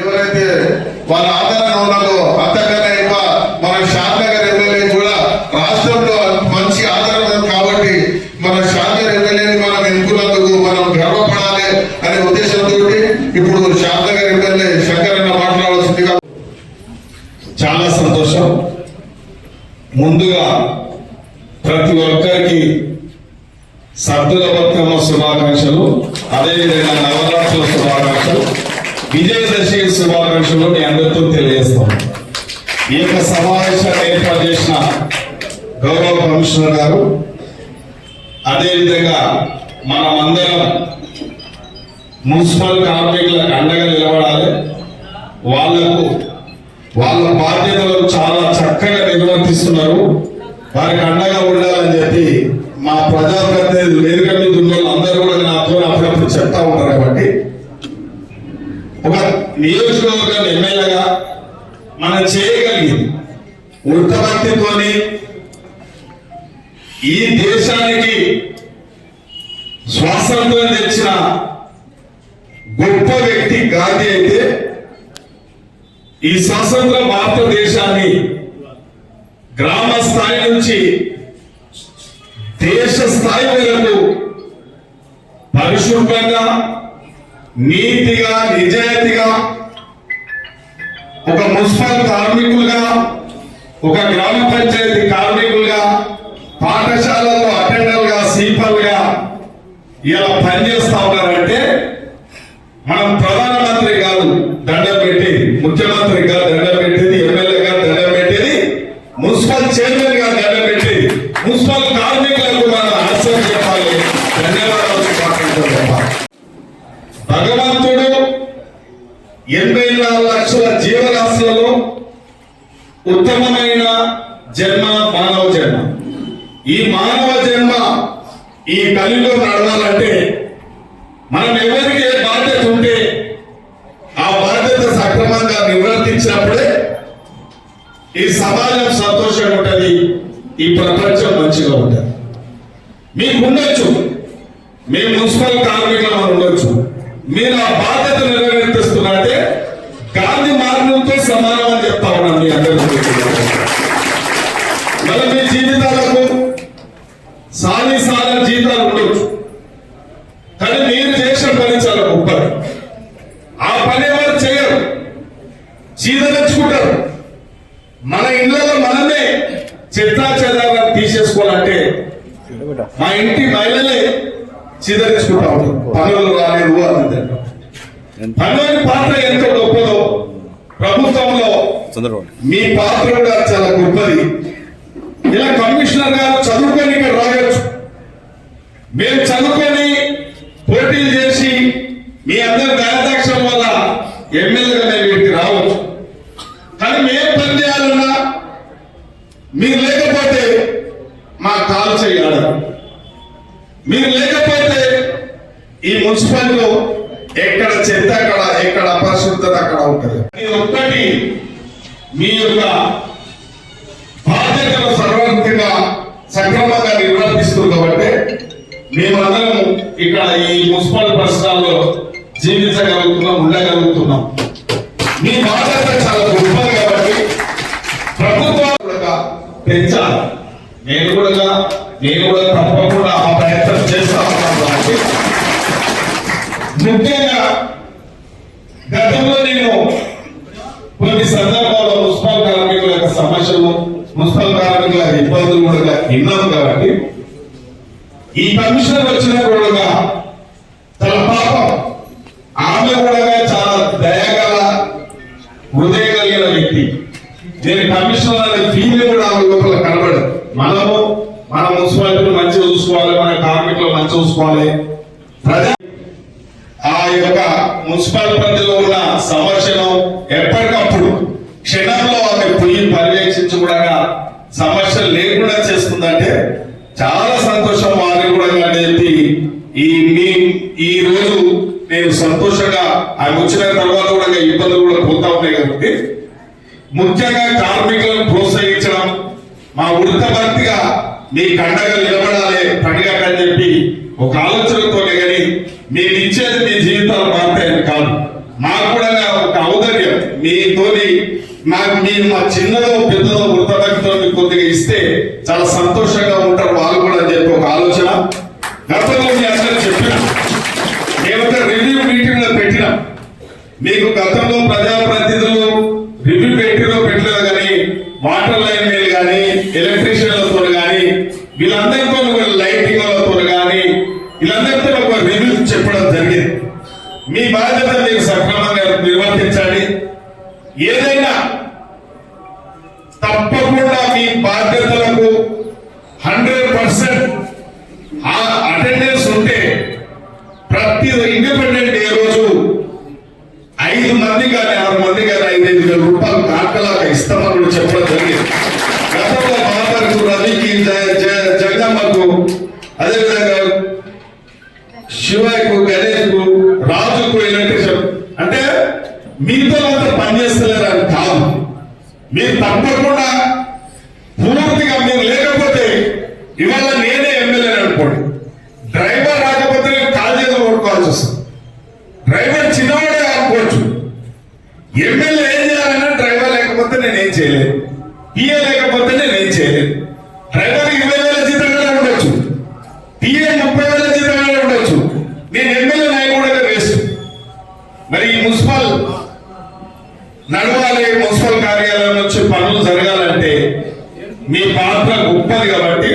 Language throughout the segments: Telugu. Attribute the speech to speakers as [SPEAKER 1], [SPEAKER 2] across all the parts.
[SPEAKER 1] ఎవరైతే వాళ్ళ ఆదరణ ఉన్నదో అంతకన్నా ఎక్కువ మన శాంతనగర్ ఎమ్మెల్యే కూడా రాష్ట్రంలో మంచి ఆదరణ కాబట్టి మన శాంతనగర్ ఎమ్మెల్యేని మనం ఎన్నుకున్నందుకు మనం గర్వపడాలి అనే ఉద్దేశంతో ఇప్పుడు శాంతనగర్ ఎమ్మెల్యే శంకరన్న మాట్లాడాల్సిందిగా
[SPEAKER 2] చాలా సంతోషం. ముందుగా ప్రతి ఒక్కరికి సద్దుల బతుకమ్మ శుభాకాంక్షలు అదేవిధంగా నవరాత్రుల శుభాకాంక్షలు. విజయదశమి శుభాకాంక్షలు మీ అందరితో తెలియజేస్తాం. ఈ యొక్క సమావేశాన్ని ఏర్పాటు చేసిన గౌరవ కమిషనర్ గారు అదేవిధంగా మనమందరం మున్సిపల్ కార్మికులకు అండగా నిలబడాలి. వాళ్ళకు వాళ్ళ బాధ్యతలు చాలా చక్కగా నిర్వర్తిస్తున్నారు. వారికి అండగా ఉండాలని చెప్పి మా ప్రజా వేదిక మీద ఉన్న వాళ్ళందరూ కూడా నాతో అప్పుడప్పుడు చెప్తా ఉంటారు కాబట్టి ఒక నియోజకవర్గం ఎమ్మెల్యేగా మనం చేయగలిగింది. వృత్తభక్తితోని ఈ దేశానికి స్వాతంత్రం తెచ్చిన గొప్ప వ్యక్తి గాంధీ అయితే ఈ స్వతంత్ర భారతదేశాన్ని గ్రామ స్థాయి నుంచి దేశ స్థాయి వరకు పరిశుభ్రంగా నీతిగా నిజాయితీగా ఒక మున్సిపల్ కార్మికులుగా ఒక గ్రామ పంచాయతీ కార్మికులుగా పాఠశాలల్లో అటెండర్గా సీపర్గా ఇలా పనిచేస్తా ఉన్నారంటే మనం ప్రధాన కాదు దండం పెట్టేది ముఖ్యమంత్రి గారు దండం పెట్టేది ఎమ్మెల్యే గారు దండం పెట్టేది మున్సిపల్ చైర్మన్ గారు దండం పెట్టేది మున్సిపల్ కార్మికులకు మనం ఆశ్చర్యం చెప్పాలి ధన్యవాదాలు శుభాకాంక్షలు చెప్పాలి భగవంతుడు డెబ్బై నాలుగు లక్షల జీవరాశులలో ఉత్తమమైన జన్మ మానవ జన్మ. ఈ మానవ జన్మ ఈ కలిలో నడవాలంటే మనం ఎవరికి ఏ బాధ్యత ఉంటే ఆ బాధ్యత సక్రమంగా నిర్వర్తించినప్పుడే ఈ సమాజం సంతోషంగా ఉంటుంది ఈ ప్రపంచం మంచిగా ఉంటుంది. మీకు ఉండొచ్చు మీ మున్సిపల్ కార్మికులు ఉండొచ్చు మీరు ఆ బాధ్యత సమానం అని చెప్తా ఉన్నాను మీ అందరికీ. మరి మీ జీవితాలకు సాని సాల జీవితాలు ఉండొచ్చు. కానీ మీరు చేసిన పని చాలా గొప్పది. ఆ పని ఎవరు చేయరు? చీదరించుకుంటారు మన ఇళ్ళలో మనమే చెత్తా చెదారాన్ని తీసేసుకోవాలంటే మా ఇంటి మహిళలే చీదరించుకుంటా ఉంటారు. పనులు రాలేదు అని పనులని పాత్ర ఎంతో ప్రభుత్వంలో మీ పాత్ర కూడా చాలా గొప్పది. ఇలా కమిషనర్ గారు చదువుకొని ఇక్కడ రావచ్చు మేము చదువుకొని పోటీలు చేసి మీ అందరి దయాదాక్షం వల్ల ఎమ్మెల్యేగా మేము వీటికి రావచ్చు. కానీ మేము పని చేయాలన్నా మీరు లేకపోతే మా కాలు చేయాలి. మీరు లేకపోతే ఈ మున్సిపాలిటీలో ఎక్కడ చెత్త అక్కడ ఎక్కడ అపరిశుద్ధత అక్కడ ఉంటుంది. ఇది ఒక్కటి మీ యొక్క బాధ్యతను సర్వంతంగా సక్రమంగా నిర్వర్తిస్తుంది కాబట్టి మేమందరం ఇక్కడ ఈ మున్సిపల్ పరిసరాల్లో జీవించగలుగుతున్నాం ఉండగలుగుతున్నాం. మీ బాధ్యత చాలా గొప్పది కాబట్టి ప్రభుత్వం కూడా పెంచాలి. నేను కూడా నేను కూడా తప్పకుండా ఆ ప్రయత్నం చేస్తా ఉన్నాను. ముఖ్యంగా గతంలో నేను కొన్ని సందర్భాల్లో మున్సిపల్ కార్మికుల యొక్క సమస్యలు మున్సిపల్ కార్మికుల ఇబ్బందులు కూడా విన్నాం కాబట్టి ఈ కమిషనర్ వచ్చిన కూడా తన పాపం ఆమె కూడా చాలా దయగల హృదయ కలిగిన వ్యక్తి. నేను కమిషనర్ అనే ఫీల్ కూడా ఆమె లోపల కనబడదు. మనము మన మున్సిపాలిటీని మంచిగా చూసుకోవాలి మన కార్మికులు మంచిగా చూసుకోవాలి ప్రజా ఆ యొక్క మున్సిపల్ పరిధిలో ఉన్న సమస్యను ఎప్పటికప్పుడు క్షణంలో ఆమె పోయి పర్యవేక్షించకుండా సమస్యలు లేకుండా చేస్తుందంటే చాలా సంతోషం వారికి కూడా చెప్పి ఈ మీ ఈ రోజు నేను సంతోషంగా ఆమె వచ్చిన తర్వాత కూడా ఇబ్బందులు కూడా పోతా ఉన్నాయి కాబట్టి ముఖ్యంగా కార్మికులను ప్రోత్సహించడం మా ఉడత భక్తిగా మీ కండగా నిలబడాలి పండుగ అని చెప్పి ఒక ఆలోచన కానీ మేము ఇచ్చేది మీ జీవితాలు మారుతాయని కాదు మాకు కూడా ఒక ఔదర్యం మీతోని నాకు మీ మా చిన్నదో పెద్దదో వృత్తభక్తితో కొద్దిగా ఇస్తే చాలా సంతోషంగా ఉంటారు వాళ్ళు కూడా అని చెప్పి ఒక ఆలోచన. గతంలో మీ అందరూ చెప్పిన మేము ఒక రివ్యూ మీటింగ్లో పెట్టినాం. మీకు గతంలో ప్రజాప్రతినిధులు రివ్యూ పెట్టిరో పెట్టలేదు కానీ వాటర్ లైన్ మీద కానీ ఎలక్ట్రీషియన్లతో కానీ వీళ్ళందరితో లైటింగ్లతో కానీ వీళ్ళందరితో ఒక రివ్యూ చెప్పడం జరిగింది. మీ బాధ్యత మీరు మీతో అంతా పనిచేస్తలేరని కాదు. మీరు తప్పకుండా పూర్తిగా మీరు లేకపోతే ఇవాళ నేనే ఎమ్మెల్యే అనుకోండి డ్రైవర్ రాకపోతే నేను కాల్ చేతులు కొట్టుకోవాల్సి వస్తుంది డ్రైవర్ చిన్నవాడే అనుకోవచ్చు ఎమ్మెల్యే ఏం చేయాలన్నా డ్రైవర్ లేకపోతే నేను ఏం చేయలేదు పిఏ లేకపోతే నేను ఏం చేయలేదు డ్రైవర్ ఇరవై వేల జీతంగా ఉండొచ్చు పిఏ ముప్పై వేల జీతంగా ఉండొచ్చు నేను ఎమ్మెల్యే నాయ కూడా వేస్ట్ మరి ఈ మున్సిపల్ నడవాలి మున్సిపల్ కార్యాలయం నుంచి పనులు జరగాలంటే మీ పాత్ర గొప్పది కాబట్టి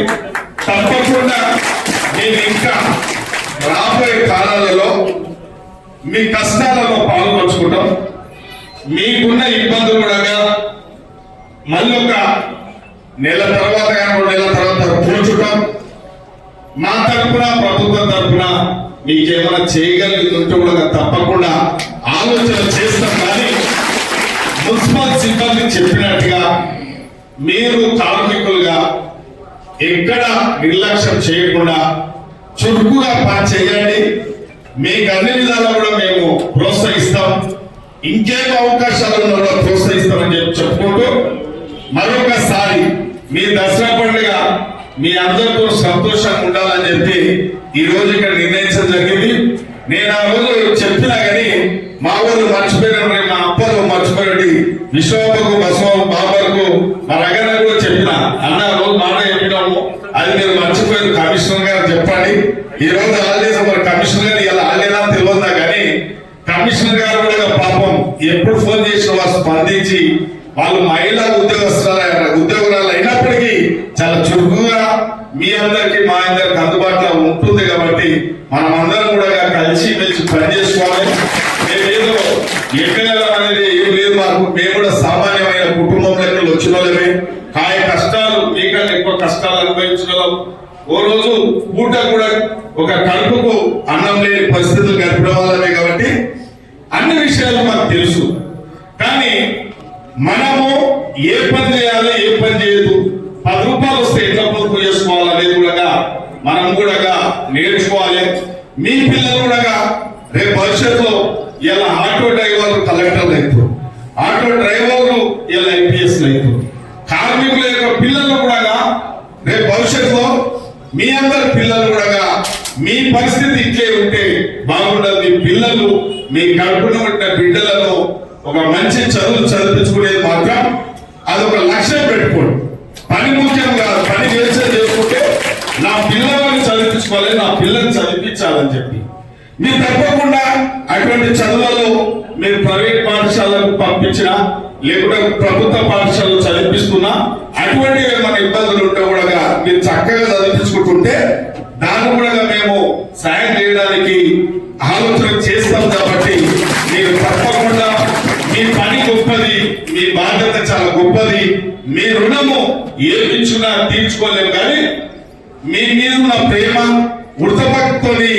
[SPEAKER 2] తప్పకుండా నేను ఇంకా రాబోయే కాలాలలో మీ కష్టాలలో పాల్పంచుకుంటాం. మీకున్న ఇబ్బందులు కూడా మళ్ళీ ఒక నెల తర్వాత కానీ నెలల తర్వాత కూర్చుంటాం మా తరపున ప్రభుత్వం తరపున మీకేమైనా చేయగలిగిందంటే కూడా తప్పకుండా ఆలోచన చేస్తాం కానీ మున్సిపల్ సిబ్బంది చెప్పినట్టుగా మీరు కార్మికులుగా ఎక్కడ నిర్లక్ష్యం చేయకుండా చురుకుగా పని చేయండి. మీకు అన్ని విధాలు కూడా మేము ప్రోత్సహిస్తాం. ఇంకేం అవకాశాలు ఉన్నా కూడా ప్రోత్సహిస్తామని చెప్పి చెప్పుకుంటూ మరొకసారి మీ దసరా పండుగ మీ అందరితో సంతోషంగా ఉండాలని చెప్పి ఈ రోజు ఇక్కడ నిర్ణయించడం జరిగింది. నేను ఆ రోజు చెప్పినా కానీ మా ఊరు మర్చిపోయిన మా అప్పలు మర్చిపోయి విశ్వకు బసవ బాబర్కు మా రగన కూడా చెప్పిన అన్న రోజు మాట చెప్పినాము అది మీరు మర్చిపోయింది కమిషనర్ గారు చెప్పండి ఈ రోజు హాలిడేస్ మరి కమిషనర్ గారు ఇలా హాలిడేనా తెలియదా కానీ కమిషనర్ గారు కూడా పాపం ఎప్పుడు ఫోన్ చేసిన వారు స్పందించి వాళ్ళు మహిళా ఉద్యోగస్తుల ఉద్యోగురాలు అయినప్పటికీ చాలా చురుకుగా మీ అందరికి మా అందరికి అందుబాటులో ఉంటుంది కాబట్టి మనం అందరం కూడా కలిసి మెలిసి పని చేసుకోవాలి. మేమేదో ఎక్కడ అనేది ఏం లేదు మాకు. మేము కూడా సామాన్యమైన కుటుంబం లెక్కలు వచ్చిన వాళ్ళమే. కాయ కష్టాలు మీకన్నా ఎక్కువ కష్టాలు అనుభవించిన ఓ రోజు పూట కూడా ఒక కడుపుకు అన్నం లేని పరిస్థితులు గడిపిన వాళ్ళమే కాబట్టి అన్ని విషయాలు మాకు తెలుసు కానీ మనము ఏ పని చేయాలి ఏ పని చేయదు పది రూపాయలు వస్తే ఎట్లా పొదుపు చేసుకోవాలి అనేది కూడా మనం కూడా నేర్చుకోవాలి మీ పిల్లలు కూడా రేపు భవిష్యత్తులో ఇలా ఆటో డ్రైవర్లు కలెక్టర్లు అవుతారు ఆటో డ్రైవర్లు ఇలా ఐపీఎస్ అవుతారు కార్మికుల యొక్క పిల్లలు కూడా రేపు భవిష్యత్తులో మీ అందరి పిల్లలు కూడా మీ పరిస్థితి ఇట్లే ఉంటే బాగుండదు. మీ పిల్లలు మీ కడుపున ఉన్న బిడ్డలను ఒక మంచి చదువు చదివించుకునేది మాత్రం అదొక లక్ష్యం పెట్టుకోండి. పని ముఖ్యం కాదు. పని చేసే చేసుకుంటే నా పిల్లలను చదివించుకోవాలి నా పిల్లల్ని చదివించాలని చెప్పి. మీరు తప్పకుండా అటువంటి చదువులలో మీరు ప్రైవేట్ పాఠశాలకు పంపించినా లేకుంటే ప్రభుత్వ పాఠశాలలో చదివిస్తున్నా అటువంటి ఏమైనా ఇబ్బందులు ఉంటే కూడా మీరు చక్కగా చదివించుకుంటుంటే దాన్ని కూడా మేము సాయం చేయడానికి ఆలోచన చేస్తాం కాబట్టి మీరు తప్పకుండా మీ పని గొప్పది మీ బాధ్యత చాలా గొప్పది. మీ రుణము ఏమిచ్చున్నా తీర్చుకోలేము కానీ మీ మీద ఉన్న ప్రేమ ఉడతపక్తోని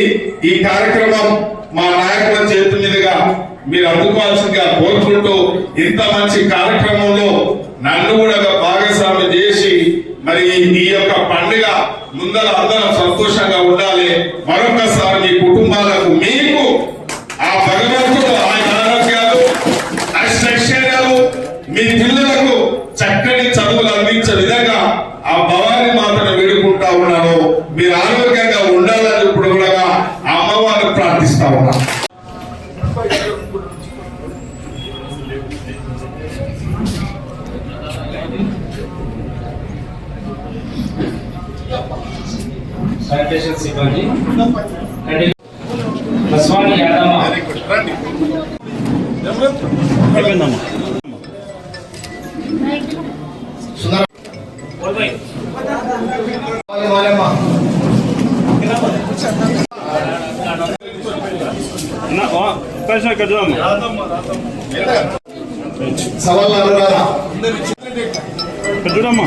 [SPEAKER 2] ఈ కార్యక్రమం మా నాయకుల చేతి మీదుగా మీరు అందుకోవాల్సిందిగా కోరుకుంటూ ఇంత మంచి కార్యక్రమంలో నన్ను కూడా భాగస్వామి చేసి మరి ఈ యొక్క పండుగ ముందర అందరం సంతోషంగా ఉండాలి. మరొకసారి మీ కుటుంబాలకు మీకు ఆ భగవంతుడు ఆయన ఆరోగ్యాలు ఐశ్వర్యాలు మీ పిల్లలకు చక్కని చదువులు అందించే విధంగా ఆ భవాని మాతను వేడుకుంటా ఉన్నాను. మీరు ఆరోగ్యంగా ఉండాలని ఇప్పుడు కూడా ఆ అమ్మవారిని ప్రార్థిస్తా ఉన్నా
[SPEAKER 3] శానిటేషన్ సిబ్బంది. కండి బస్వాని యాదమ్మ.
[SPEAKER 2] సవాళ్ళు
[SPEAKER 4] చూడమ్మా